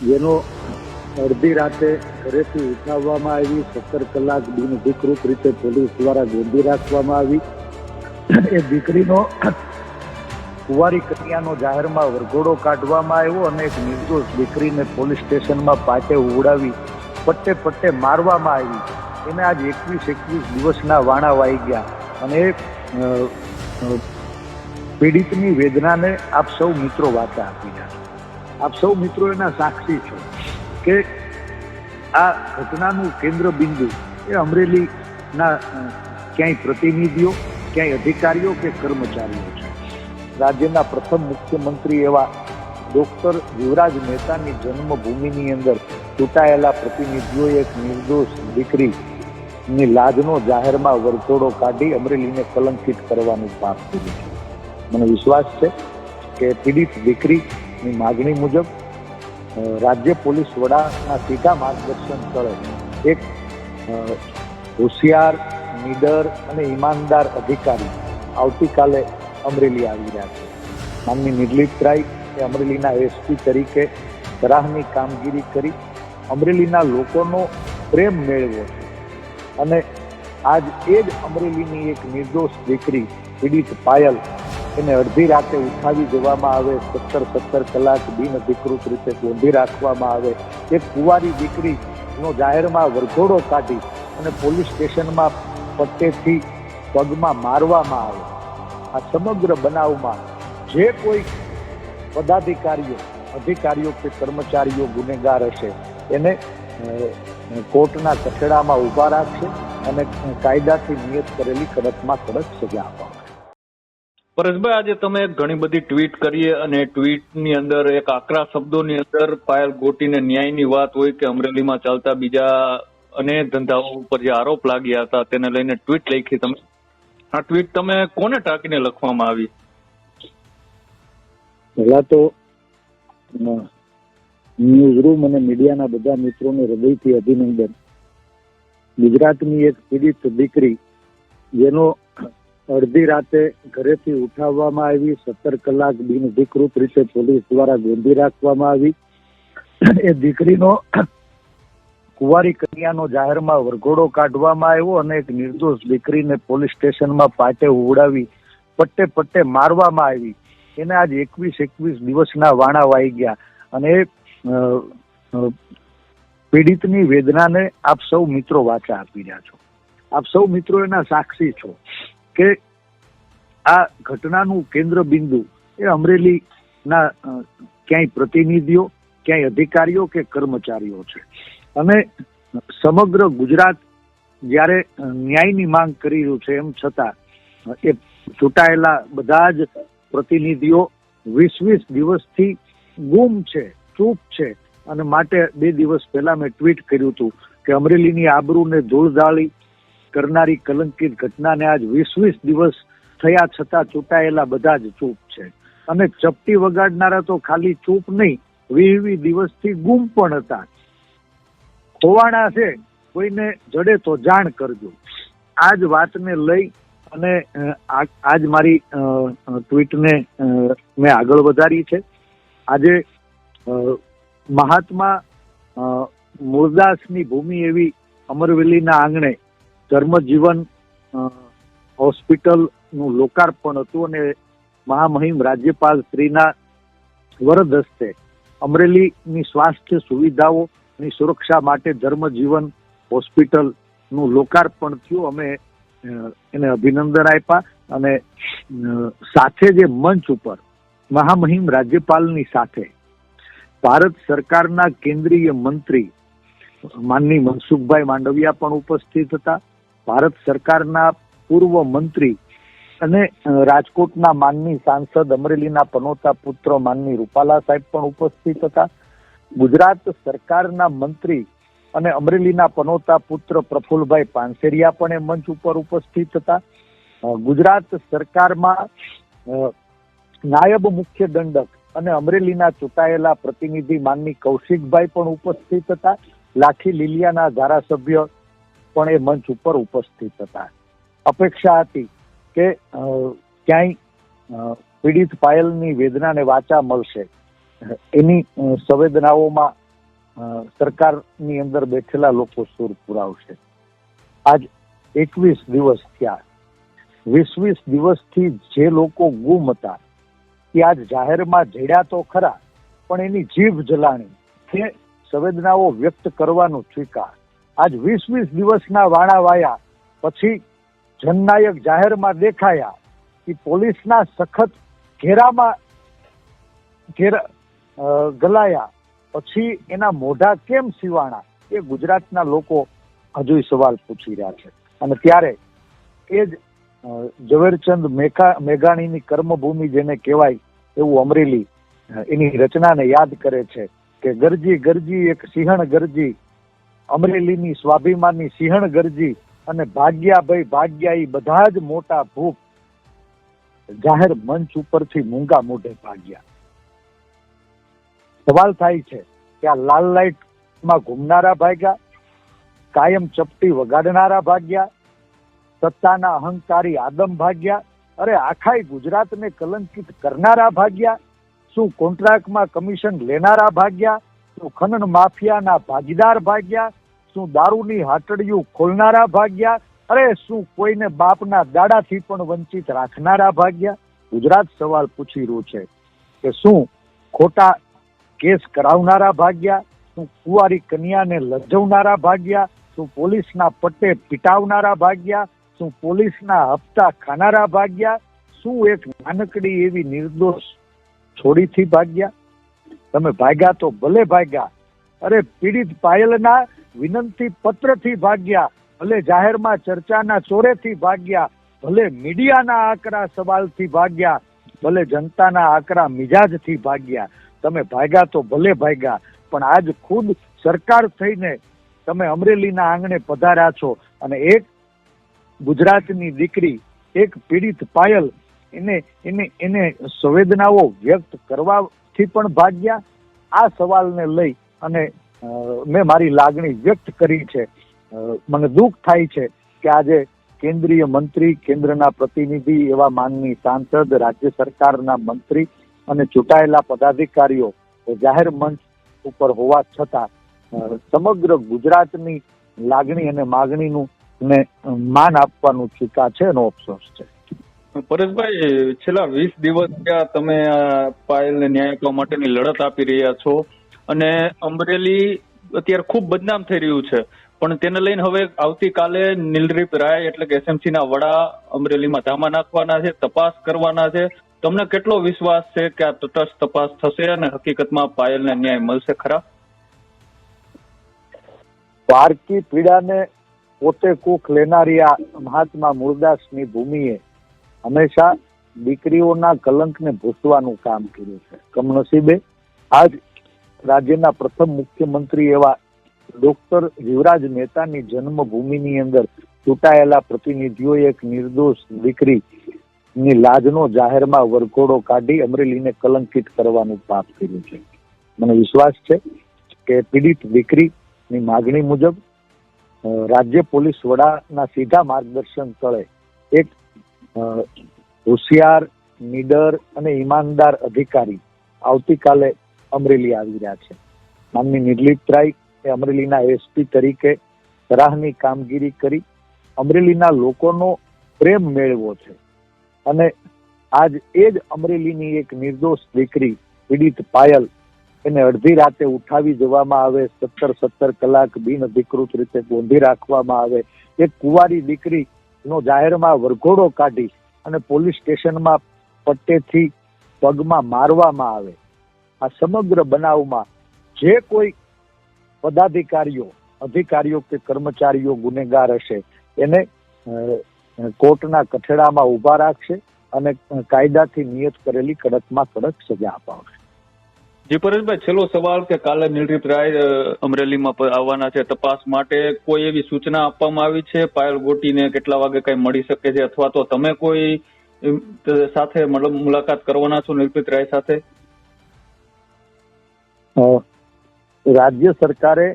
જેનો અડધી રાતે ઘરેથી ઉઠાવવામાં આવી, સત્તર કલાક બિનઅધિકૃત રીતે પોલીસ દ્વારા ગોંધી રાખવામાં આવી. એ દીકરીનો કુંવારી કન્યાનો જાહેરમાં વરઘોડો કાઢવામાં આવ્યો અને એક નિર્દોષ દીકરીને પોલીસ સ્ટેશનમાં પાટે ઉડાવી, પટ્ટે પટ્ટે મારવામાં આવી. એને આજ એકવીસ એકવીસ દિવસના વાણા વાઈ ગયા અને પીડિતની વેદનાને આપ સૌ મિત્રો વાચા આપી રહ્યા આપ સૌ મિત્રો એના સાક્ષી છો કે આ ઘટનાનું કેન્દ્ર બિંદુ એ અમરેલીના ક્યાંય પ્રતિનિધિઓ, ક્યાંય અધિકારીઓ કે કર્મચારીઓ છે. રાજ્યના પ્રથમ મુખ્યમંત્રી એવા ડોક્ટર યુવરાજ મહેતાની જન્મભૂમિની અંદર ચૂંટાયેલા પ્રતિનિધિઓએ એક નિર્દોષ દીકરીની લાજનો જાહેરમાં વરતોડો કાઢી અમરેલીને કલંકિત કરવાનું પાપ કર્યું છે. મને વિશ્વાસ છે કે પીડિત દીકરીની માગણી મુજબ રાજ્ય પોલીસ વડાના સીધા માર્ગદર્શન તળે એક હોશિયાર, નીડર અને ઈમાનદાર અધિકારી આવતીકાલે અમરેલી આવી રહ્યા છે. માનની નિર્લિપ્ત રાય એ અમરેલીના એસપી તરીકે સરાહની કામગીરી કરી અમરેલીના લોકોનો પ્રેમ મેળવ્યો છે. અને આજ એ જ અમરેલીની એક નિર્દોષ દીકરી પીડિત પાયલ એને અડધી રાતે ઉઠાવી દેવામાં આવે, સત્તર સત્તર કલાક બિન અધિકૃત રીતે ગોંધી રાખવામાં આવે. એક કુંવારી દીકરીનો જાહેરમાં વરઘોડો કાઢી અને પોલીસ સ્ટેશનમાં પટ્ટેથી પગમાં મારવામાં આવે. આ સમગ્ર બનાવમાં જે કોઈ પદાધિકારીઓ, અધિકારીઓ કે કર્મચારીઓ ગુનેગાર હશે, એને કોર્ટના કઠેડામાં ઊભા રાખશે અને કાયદાથી નિયત કરેલી કડકમાં કડક સજા આપવામાં પરેશભાઈ, આજે તમે ઘણી બધી ટ્વીટ કરી અને ટ્વીટની અંદર એક આકરા શબ્દોની અંદર પાયલ ગોટીને ન્યાયની વાત હોય કે અમરેલીમાં ચાલતા બીજા અનેક ધંધાઓ ઉપર જે આરોપ લાગ્યા હતા તેને લઈને ટ્વીટ લખી તમે. આ ટ્વીટ તમે કોને ટાંકીને લખવામાં આવી? પહેલા તો ન્યૂઝ રૂમ અને મીડિયાના બધા મિત્રોને હૃદયથી અભિનંદન. ગુજરાતની એક પીડિત દીકરી, જેનો અડધી રાતે ઘરેથી ઉઠાવવામાં આવી, સત્તર કલાક બિનઅધિકૃત રીતે પોલીસ દ્વારા ગોંધી રાખવામાં આવી. એ દીકરીનો કુંવારી કન્યાનો જાહેરમાં વરઘોડો કાઢવામાં આવ્યો અને એક નિર્દોષ દીકરીને પોલીસ સ્ટેશનમાં પાટે ઉડાવી, પટ્ટે પટ્ટે મારવામાં આવી. એને આજ એકવીસ એકવીસ દિવસના વાણા વાઈ ગયા અને પીડિતની વેદનાને આપ સૌ મિત્રો વાચા આપી રહ્યા છો. આપ સૌ મિત્રો એના સાક્ષી છો. કે આ ઘટનાનું કેન્દ્ર બિંદુ એ અમરેલીના ક્યાંય પ્રતિનિધિઓ, ક્યાંય અધિકારીઓ કે કર્મચારીઓ છે. અને સમગ્ર ગુજરાત જ્યારે ન્યાયની માંગ કરી રહ્યું છે એમ છતાં એ ચૂંટાયેલા બધા જ પ્રતિનિધિઓ વીસ વીસ દિવસથી ગુમ છે, ચૂપ છે. અને માટે બે દિવસ પહેલા મેં ટ્વીટ કર્યું હતું કે અમરેલીની આબરૂને ધૂળધાળી કરનારી કલંકિત ઘટનાને આજ વીસ વીસ દિવસ થયા છતાં ચૂંટાયેલા બધા જ ચૂપ છે. અને ચપટી વગાડનારા તો ખાલી ચૂપ નહીં વીસ વીસ દિવસથી ગુમ પણ હતા. ખોવાણા છે કોઈને જડે તો જાણ કરજો. આ જ વાતને લઈ અને આજ મારી ટ્વીટને મેં આગળ વધારી છે. આજે મહાત્મા અ, મૂળદાસની ભૂમિ એવી અમરવેલીના આંગણે ધર્મજીવન હોસ્પિટલનું લોકાર્પણ હતું અને મહામહિમ રાજ્યપાલ શ્રીના વરદ હસ્તે અમરેલીની સ્વાસ્થ્ય સુવિધાઓની સુરક્ષા માટે ધર્મજીવન હોસ્પિટલનું લોકાર્પણ થયું. અમે એને અભિનંદન આપ્યા અને સાથે જે મંચ ઉપર મહામહિમ રાજ્યપાલની સાથે ભારત સરકારના કેન્દ્રીય મંત્રી માનની મનસુખભાઈ માંડવિયા પણ ઉપસ્થિત હતા. ભારત સરકારના પૂર્વ મંત્રી અને રાજકોટના માનની સાંસદ અમરેલીના પનોતા પુત્ર માનની રૂપાલા સાહેબ પણ ઉપસ્થિત હતા. ગુજરાત સરકારના મંત્રી અને અમરેલીના પનોતા પુત્ર પ્રફુલભાઈ પાનસેરિયા પણ એ મંચ ઉપર ઉપસ્થિત હતા. ગુજરાત સરકારમાં નાયબ મુખ્ય દંડક અને અમરેલીના ચૂંટાયેલા પ્રતિનિધિ માનની કૌશિકભાઈ પણ ઉપસ્થિત હતા. લાખી લીલિયાના ધારાસભ્ય પણ એ મંચ ઉપર ઉપસ્થિત હતા. અપેક્ષા હતી કે ક્યાંય પીડિત પાયલની વેદનાને વાચા મળશે. એની સંવેદનાઓમાં સરકારની અંદર બેઠેલા લોકો સુર પુરાવશે. આજ એકવીસ દિવસ થયા. વીસ વીસ દિવસથી જે લોકો ગુમ હતા, એ આજ જાહેરમાં જડ્યા તો ખરા, પણ એની જીભ જલાણી. કે સંવેદનાઓ વ્યક્ત કરવાનું સ્વીકાર. આજ વીસ વીસ દિવસના વાણા વાયા. પછી જનનાયક જાહેરમાં દેખાયા કે પોલીસના સખત ઘેરામાં ઘેરા ગલાયા. પછી એના મોઢા કેમ સીવાણા? એ ગુજરાતના લોકો હજુ સવાલ પૂછી રહ્યા છે. અને ત્યારે એ જ ઝવેરચંદ મેઘા મેઘાણીની કર્મભૂમિ જેને કહેવાય એવું અમરેલી એની રચનાને યાદ કરે છે કે ગરજી ગરજી એક સિંહણ ગરજી અમરેલીની સ્વાભિમાનની સિંહણ ગરજી અને ભાગ્યાભાઈ ભાગ્યા એ બધા જ મોટા ભૂખ જાહેર મંચ ઉપરથી મૂંગા મોઢે ભાગ્યા. સવાલ થાય છે કે આ લાલ લાઈટમાં ઘૂમનારા ભાગ્યા, કાયમ ચપટી વગાડનારા ભાગ્યા, સત્તાના અહંકારી આદમ ભાગ્યા, અરે આખાય ગુજરાતને કલંકિત કરનારા ભાગ્યા, શું કોન્ટ્રાક્ટમાં કમિશન લેનારા ભાગ્યા શું ખનન માફિયાના ભાગીદાર ભાગ્યા? શું દારૂની હાટડીયું ખોલનારા ભાગ્યા? અરે શું કોઈને બાપના દાડાથી પણ વંચિત રાખનારા ભાગ્યા? ગુજરાત સવાલ પૂછી રહ્યું છે કે શું ખોટા કેસ કરાવનારા ભાગ્યા? શું કુંવારી કન્યાને લજવનારા ભાગ્યા? શું પોલીસના પટ્ટે પીટાવનારા ભાગ્યા? શું પોલીસના હપ્તા ખાનારા ભાગ્યા? શું એક નાનકડી એવી નિર્દોષ છોડીથી ભાગ્યા? તમે ભાગ્યા તો ભલે ભાગ્યા. અરે પીડિત પાયલના વિનંતી પત્રથી ભાગ્યા, ભલે જાહેરમાં ચર્ચાના ચોરેથી ભાગ્યા, ભલે મીડિયાના આકરા સવાલથી ભાગ્યા, ભલે જનતાના આકરા મિજાજથી ભાગ્યા. તમે ભાગ્યા તો ભલે ભાગ્યા, પણ આજ ખુદ સરકાર થઈને તમે અમરેલીના આંગણે પધાર્યા છો. અને એક ગુજરાતની દીકરી, એક પીડિત પાયલ એને એને એને સંવેદનાઓ વ્યક્ત કરવાથી પણ ભાગ્યા. આ સવાલને લઈ અને મેં મારી લાગણી વ્યક્ત કરી છે. મને દુઃખ થાય છે કે આજે કેન્દ્રીય મંત્રી, કેન્દ્રના પ્રતિનિધિ એવા માનની સાંસદ, રાજ્ય સરકારના મંત્રી અને ચૂંટાયેલા પદાધિકારીઓ જાહેર મંચ ઉપર હોવા છતાં સમગ્ર ગુજરાતની લાગણી અને માગણીનું ને માન આપવાનું ચૂકા છે એનો અફસોસ છે. પરેશભાઈ, છેલ્લા વીસ દિવસ ત્યાં તમે આ પાયલને ન્યાય આપવા માટેની લડત આપી રહ્યા છો અને અમરેલી અત્યારે ખૂબ બદનામ થઈ રહ્યું છે. પણ તેને લઈને હવે આવતીકાલે નીલરીપ રાય એટલે કે એસએમસી ના વડા અમરેલીમાં ધામા નાખવાના છે, તપાસ કરવાના છે. તમને કેટલો વિશ્વાસ છે કે આ તટસ્થ તપાસ થશે અને હકીકતમાં પાયલને ન્યાય મળશે ખરા? પારકી પીડાને પોતે કુખ લેનારી આ મહાત્મા મૂળદાસની ભૂમિએ હંમેશા દીકરીઓના કલંકને ભૂસવાનું કામ કર્યું છે. કમનસીબે આજ રાજ્યના પ્રથમ મુખ્યમંત્રી એવા ડોક્ટર યુવરાજ મહેતાની જન્મભૂમિની અંદર ચૂંટાયેલા પ્રતિનિધિઓએ એક નિર્દોષ દીકરી ની લાજનો જાહેરમાં વરઘોડો કાઢી અમરેલીને કલંકિત કરવાનું પાપ કર્યું છે. મને વિશ્વાસ છે કે પીડિત દીકરીની માગણી મુજબ રાજ્ય પોલીસ વડાના સીધા માર્ગદર્શન તળે એક હોશિયાર, નીડર અને ઈમાનદાર અધિકારી આવતીકાલે અમરેલી આવી રહ્યા છે. નામની નિર્લિપ્ત રાય એ અમરેલીના એસપી તરીકે સરાહની કામગીરી કરી અમરેલીના લોકોનો પ્રેમ મેળવો છે. અને આજ એ જ અમરેલીની એક નિર્દોષ દીકરી પીડિત પાયલ એને અડધી રાતે ઉઠાવી જવામાં આવે, સત્તર સત્તર કલાક બિન અધિકૃત રીતે ગોંધી રાખવામાં આવે. એક કુંવારી દીકરી નો જાહેરમાં વરઘોડો કાઢી અને પોલીસ સ્ટેશનમાં પટ્ટેથી પગમાં મારવામાં આવે. આ સમગ્ર બનાવમાં જે કોઈ પદાધિકારીઓ, અધિકારીઓ કે કર્મચારીઓ ગુનેગાર હશે, એને કોર્ટના કઠેડામાં ઊભા રાખશે અને કાયદાથી નિયત કરેલી કડકમાં કડક સજા અપાવશે. જી, પરેશભાઈ, છેલ્લો સવાલ કે કાલે નિલરીપ રાય અમરેલીમાં આવવાના છે તપાસ માટે કોઈ એવી સૂચના આપવામાં આવી છે? પાયલ ગોટીને કેટલા વાગે કઈ મળી શકે છે? અથવા તો તમે કોઈ સાથે મુલાકાત કરવાના છો નિલરીપ રાય સાથે? રાજ્ય સરકારે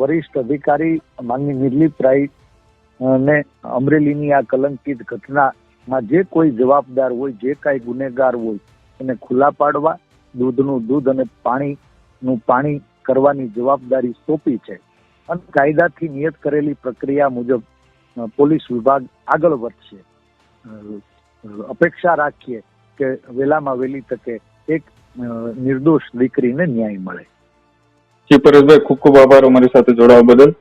વરિષ્ઠ અધિકારી માનની નિર્લિપ રાય ને અમરેલીની આ કલંકિત ઘટનામાં જે કોઈ જવાબદાર હોય, જે કાંઈ ગુનેગાર હોય, એને ખુલ્લા પાડવા દૂધનું દૂધ અને પાણીનું પાણી કરવાની જવાબદારી સોંપી છે. અને કાયદાથી નિયત કરેલી પ્રક્રિયા મુજબ પોલીસ વિભાગ આગળ વધશે. અપેક્ષા રાખીએ કે વહેલામાં વહેલી તકે એક નિર્દોષ દીકરીને ન્યાય મળે. જી, પરેશભાઈ, ખૂબ ખૂબ આભાર અમારી સાથે જોડાવા બદલ.